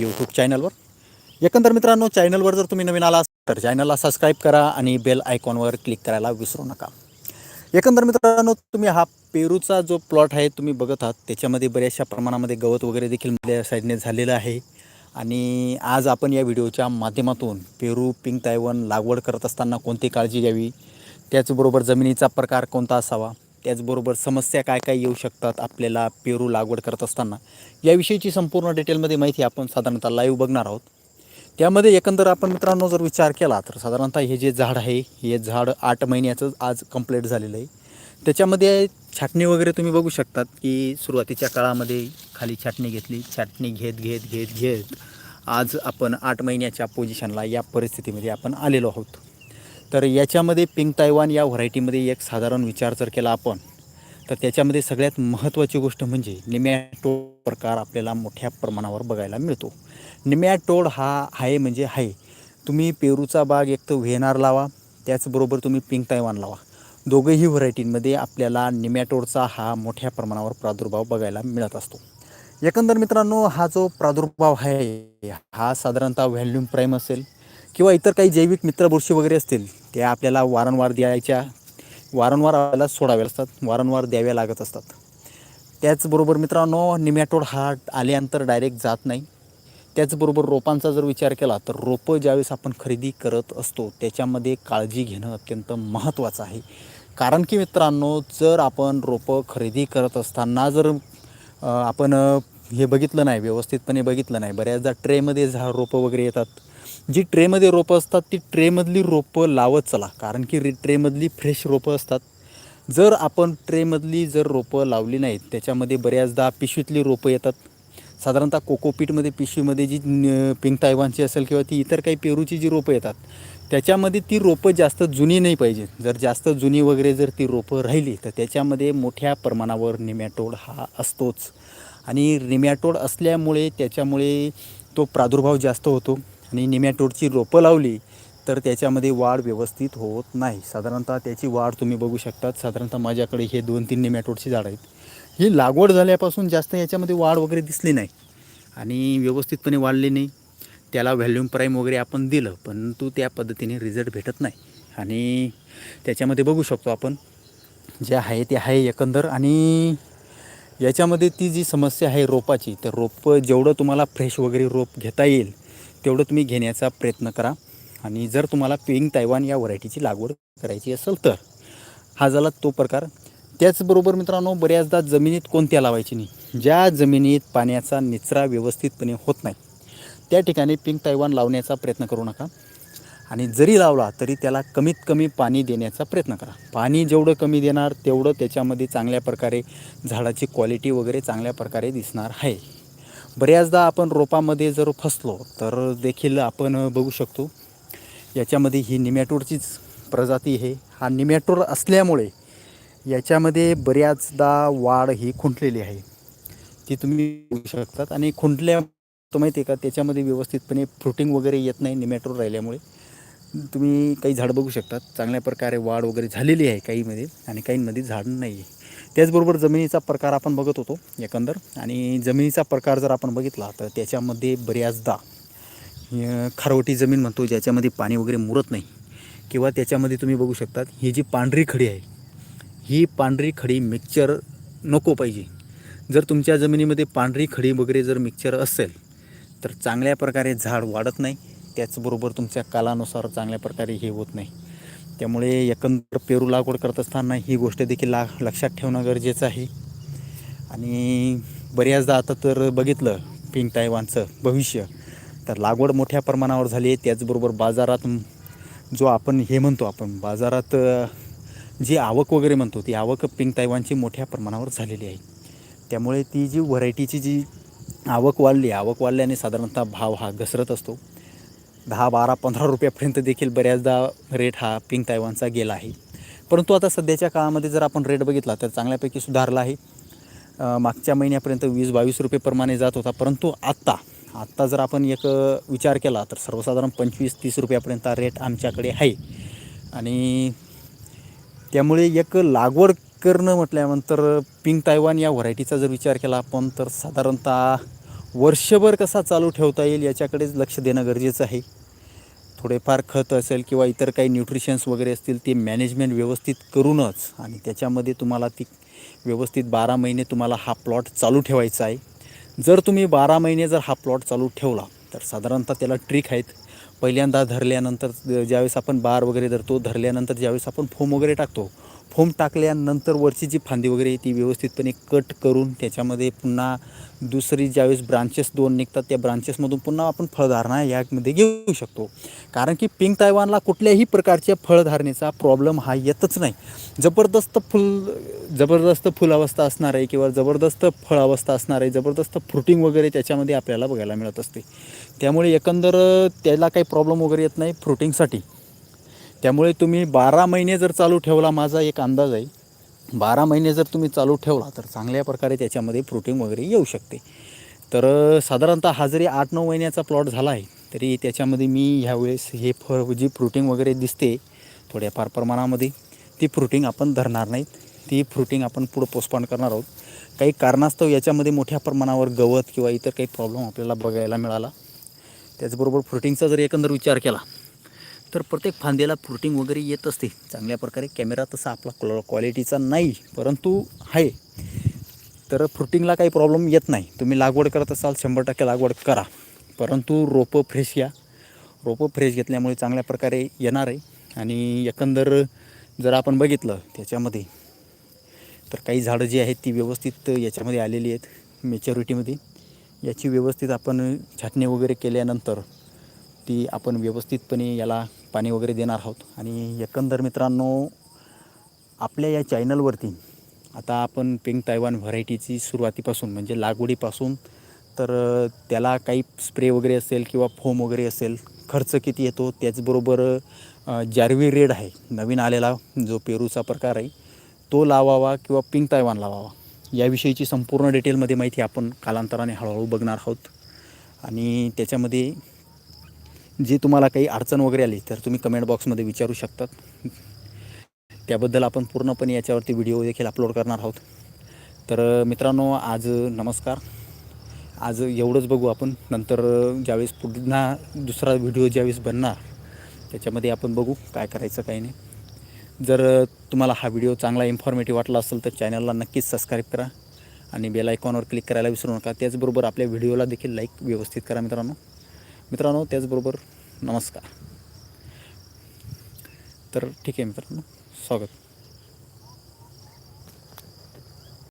YouTube चॅनलवर एकंदर मित्रांनो चॅनलवर जर तुम्ही नवीन आला तर चॅनलला सबस्क्राईब करा आणि बेल आयकॉनवर क्लिक करायला विसरू नका. एकंदर मित्रांनो तुम्ही हा पेरूचा जो प्लॉट आहे तुम्ही बघत आहात त्याच्यामध्ये बऱ्याचशा प्रमाणामध्ये गवत वगैरे देखील मधल्या साईडने झालेलं आहे. आणि आज आपण या व्हिडिओच्या माध्यमातून पेरू पिंक तायवन लागवड करत असताना कोणती काळजी घ्यावी? त्याचबरोबर जमिनीचा प्रकार कोणता असावा? त्याचबरोबर समस्या काय काय येऊ शकतात आपल्याला पेरू लागवड करत असताना याविषयीची संपूर्ण डिटेलमध्ये माहिती आपण साधारणतः लाईव्ह बघणार आहोत. त्यामध्ये एकंदर आपण मित्रांनो जर विचार केला तर साधारणतः हे जे झाड आहे हे झाड आठ महिन्याचं आज कंप्लीट झालेलं आहे. त्याच्यामध्ये छाटणी वगैरे तुम्ही बघू शकतात की सुरुवातीच्या काळामध्ये खाली छाटणी घेतली छाटणी घेत घेत घेत घेत आज आपण आठ महिन्याच्या पोझिशनला या परिस्थितीमध्ये आपण आलेलो आहोत. तर याच्यामध्ये पिंक तायवान या व्हरायटीमध्ये एक साधारण विचार जर केला आपण तर त्याच्यामध्ये सगळ्यात महत्त्वाची गोष्ट म्हणजे निमॅटोड प्रकार आपल्याला मोठ्या प्रमाणावर बघायला मिळतो. निमॅटोड हा आहे म्हणजे आहे. तुम्ही पेरूचा बाग एक तर व्हेनार लावा त्याचबरोबर तुम्ही पिंक तायवान लावा. दोघंही व्हरायटींमध्ये आपल्याला निमॅटोडचा हा मोठ्या प्रमाणावर प्रादुर्भाव बघायला मिळत असतो. एकंदर मित्रांनो हा जो प्रादुर्भाव आहे हा साधारणतः व्हॅल्यूम प्राईम असेल किंवा इतर काही जैविक मित्र बुरशी वगैरे असतील त्या आपल्याला वारंवार द्यायच्या वारंवार आपल्याला सोडाव्या असतात वारंवार द्याव्या लागत असतात. त्याचबरोबर मित्रांनो निमॅटोड हा आल्यानंतर डायरेक्ट जात नाही. त्याचबरोबर रोपांचा जर विचार केला तर रोपं ज्यावेळेस आपण खरेदी करत असतो त्याच्यामध्ये काळजी घेणं अत्यंत महत्त्वाचं आहे. कारण की मित्रांनो जर आपण रोपं खरेदी करत असताना जर आपण हे बघितलं नाही व्यवस्थितपणे बघितलं नाही बऱ्याचदा ट्रेमध्ये झा रोपं वगैरे येतात. जी ट्रेमध्ये रोपं असतात ती ट्रेमधली रोपं लावत चला. कारण की रि ट्रेमधली फ्रेश रोपं असतात. जर आपण ट्रेमधली जर रोपं लावली नाहीत त्याच्यामध्ये बऱ्याचदा पिशवीतली रोपं येतात. साधारणतः कोकोपीटमध्ये पिशवीमध्ये जी पिंक तायवानची असेल किंवा ती इतर काही पेरूची जी रोपं येतात त्याच्यामध्ये ती रोपं जास्त जुनी नाही पाहिजे. जर जास्त जुनी वगैरे जर ती रोपं राहिली तर त्याच्यामध्ये मोठ्या प्रमाणावर निमॅटोड हा असतोच. आणि निमॅटोड असल्यामुळे त्याच्यामुळे तो प्रादुर्भाव जास्त होतो. आणि निमॅटोडची रोपं लावली तर त्याच्यामध्ये वाढ व्यवस्थित होत नाही. साधारणतः त्याची वाढ तुम्ही बघू शकतात. साधारणतः माझ्याकडे हे दोन तीन निमॅटोडची झाडं आहेत. ही लागवड झाल्यापासून जास्त याच्यामध्ये वाढ वगैरे दिसली नाही आणि व्यवस्थितपणे वाढली नाही. त्याला व्हॅल्यूम प्राईम वगैरे आपण दिलं परंतु त्या पद्धतीने रिझल्ट भेटत नाही. आणि त्याच्यामध्ये बघू शकतो आपण जे आहे ते आहे एकंदर. आणि याच्यामध्ये ती जी समस्या आहे रोपाची तर रोपं जेवढं तुम्हाला फ्रेश वगैरे रोप घेता येईल तेवढं तुम्ही घेण्याचा प्रयत्न करा. आणि जर तुम्हाला पिंक तायवान या व्हरायटीची लागवड करायची असेल तर हा झाला तो प्रकार. त्याचबरोबर मित्रांनो बऱ्याचदा जमिनीत कोणत्या लावायची नाही? ज्या जमिनीत पाण्याचा निचरा व्यवस्थितपणे होत नाही त्या ठिकाणी पिंक तायवान लावण्याचा प्रयत्न करू नका. आणि जरी लावला तरी त्याला कमीत कमी पाणी देण्याचा प्रयत्न करा. पाणी जेवढं कमी देणार तेवढं त्याच्यामध्ये चांगल्या प्रकारे झाडाची क्वालिटी वगैरे चांगल्या प्रकारे दिसणार आहे. बऱ्याचदा आपण रोपामध्ये जर फसलो तर देखील आपण बघू शकतो. याच्यामध्ये ही निमॅटोडचीच प्रजाती आहे. हा निमॅटोड असल्यामुळे याच्यामध्ये बऱ्याचदा वाढ ही खुंटलेली आहे. ती तुम्ही बघू शकतात. आणि खुंटल्या तो माहिती आहे का त्याच्यामध्ये व्यवस्थितपणे फ्रुटिंग वगैरे येत नाही निमॅटोड राहिल्यामुळे. तुम्ही काही झाड बघू शकतात. चांगल्या प्रकारे वाढ वगैरे झालेली आहे काहीमध्ये आणि काहींमध्ये झाड नाही आहे त्याचबरोबर जमिनीचा प्रकार आपण बघत होतो एकंदर. आणि जमिनीचा प्रकार जर आपण बघितला तर त्याच्यामध्ये बऱ्याचदा खारवटी जमीन म्हणतो ज्याच्यामध्ये पाणी वगैरे मुरत नाही किंवा त्याच्यामध्ये तुम्ही बघू शकतात ही जी पांढरी खडी आहे ही पांढरी खडी मिक्सचर नको पाहिजे. जर तुमच्या जमिनीमध्ये पांढरी खडी वगैरे जर मिक्सचर असेल तर चांगल्या प्रकारे झाड वाढत नाही त्याचबरोबर तुमच्या कालानुसार चांगल्या प्रकारे हे होत नाही. त्यामुळे एकंदर पेरू लागवड करत असताना ही गोष्ट देखील ला लक्षात ठेवणं गरजेचं आहे. आणि बऱ्याचदा आता तर बघितलं पिंक टायवानचं भविष्य. तर लागवड मोठ्या प्रमाणावर झाली आहे. त्याचबरोबर बाजारात जो आपण हे म्हणतो आपण बाजारात जी आवक वगैरे म्हणतो ती आवक पिंक तायवानची मोठ्या प्रमाणावर झालेली आहे. त्यामुळे ती जी व्हरायटीची जी आवक वाढली आवक वाढल्याने साधारणतः भाव हा घसरत असतो. दहा बारा पंधरा रुपयापर्यंत देखील बऱ्याचदा रेट हा पिंक तायवानचा गेला आहे. परंतु आता सध्याच्या काळामध्ये जर आपण रेट बघितला तर चांगल्यापैकी सुधारला आहे. मागच्या महिन्यापर्यंत वीस बावीस रुपयेप्रमाणे जात होता. परंतु आत्ता आत्ता जर आपण एक विचार केला तर सर्वसाधारण पंचवीस तीस रुपयापर्यंत रेट आमच्याकडे आहे. आणि त्यामुळे एक लागवड करणं म्हटल्यानंतर पिंक तायवान या व्हरायटीचा जर विचार केला आपण तर साधारणतः वर्षभर कसा चालू ठेवता येईल याच्याकडेच लक्ष देणं गरजेचं आहे. थोडेफार खत असेल किंवा इतर काही न्यूट्रिशन्स वगैरे असतील ते मॅनेजमेंट व्यवस्थित करूनच आणि त्याच्यामध्ये तुम्हाला ती व्यवस्थित बारा महिने तुम्हाला हा प्लॉट चालू ठेवायचा आहे. जर तुम्ही बारा महिने जर हा प्लॉट चालू ठेवला तर साधारणतः त्याला ट्रिक आहेत. पहिल्यांदा धरल्यानंतर ज्यावेळेस आपण बार वगैरे धरतो धरल्यानंतर ज्यावेळेस आपण फोम वगैरे टाकतो फोम टाकल्यानंतर वरची जी फांदी वगैरे आहे ती व्यवस्थितपणे कट करून त्याच्यामध्ये पुन्हा दुसरी ज्यावेळेस ब्रांचेस दोन निघतात त्या ब्रांचेसमधून पुन्हा आपण फळधारणा यामध्ये घेऊ शकतो. कारण की पिंक तायवानला कुठल्याही प्रकारच्या फळधारणेचा प्रॉब्लेम हा येतच नाही. जबरदस्त फुल जबरदस्त फुलावस्था असणार आहे किंवा जबरदस्त फळावस्था असणार आहे जबरदस्त फ्रुटिंग वगैरे त्याच्यामध्ये आपल्याला बघायला मिळत असते. त्यामुळे एकंदर त्याला काही प्रॉब्लेम वगैरे येत नाही फ्रुटिंगसाठी त्यामुळे तुम्ही बारा महिने जर चालू ठेवला माझा एक अंदाज आहे बारा महिने जर तुम्ही चालू ठेवला तर चांगल्या प्रकारे त्याच्यामध्ये फ्रुटिंग वगैरे येऊ शकते. तर साधारणतः हा जरी आठ नऊ महिन्याचा प्लॉट झाला आहे तरी त्याच्यामध्ये मी ह्यावेळेस हे फळ जी फ्रुटिंग वगैरे दिसते थोड्याफार प्रमाणामध्ये ती फ्रुटिंग आपण धरणार नाहीत ती फ्रुटिंग आपण पुढं पोस्टपॉन करणार आहोत. काही कारणास्तव याच्यामध्ये मोठ्या प्रमाणावर गवत किंवा इतर काही प्रॉब्लेम आपल्याला बघायला मिळाला. त्याचबरोबर फ्रुटिंगचा जर एकंदर विचार केला तर प्रत्येक फांद्याला फ्रुटिंग वगैरे येत असते. चांगल्या प्रकारे कॅमेरा तसा आपला क्ल क्वालिटीचा नाही परंतु आहे. तर फ्रुटिंगला काही प्रॉब्लेम येत नाही. तुम्ही लागवड करत असाल शंभर टक्के लागवड करा. परंतु रोपं फ्रेश घ्या रोपं फ्रेश घेतल्यामुळे चांगल्या प्रकारे येणार आहे. आणि एकंदर जर आपण बघितलं त्याच्यामध्ये तर काही झाडं जी आहेत ती व्यवस्थित याच्यामध्ये आलेली आहेत मेच्युरिटीमध्ये याची व्यवस्थित आपण छाटणी वगैरे केल्यानंतर ती आपण व्यवस्थितपणे याला पाणी वगैरे देणार आहोत. आणि एकंदर मित्रांनो आपल्या या चॅनलवरती आता आपण पिंक तायवान व्हरायटीची सुरुवातीपासून म्हणजे लागवडीपासून तर त्याला काही स्प्रे वगैरे असेल किंवा फोम वगैरे असेल खर्च किती येतो त्याचबरोबर जार्वी रेड आहे नवीन आलेला जो पेरूचा प्रकार आहे तो लावावा किंवा पिंक तायवान लावावा याविषयीची संपूर्ण डिटेलमध्ये माहिती आपण कालांतराने हळूहळू बघणार आहोत. आणि त्याच्यामध्ये जे तुम्हाला काही अडचण वगैरे आली तर तुम्ही कमेंट बॉक्समध्ये विचारू शकतात. त्याबद्दल आपण पूर्णपणे याच्यावरती व्हिडिओ देखील अपलोड करणार आहोत. तर मित्रांनो आज नमस्कार. आज एवढंच बघू आपण. नंतर ज्यावेळेस पुन्हा दुसरा व्हिडिओ ज्यावेळेस बनणार त्याच्यामध्ये आपण बघू काय करायचं काय नाही. जर तुम्हाला हा व्हिडिओ चांगला इन्फॉर्मेटिव्ह वाटला असेल तर चॅनलला नक्कीच सबस्क्राईब करा आणि बेल आयकॉनवर क्लिक करायला विसरू नका. त्याचबरोबर आपल्या व्हिडिओला देखील लाईक व्यवस्थित करा मित्रांनो. मित्रांनो त्याचबरोबर नमस्कार. तर ठीक आहे मित्रांनो स्वागत.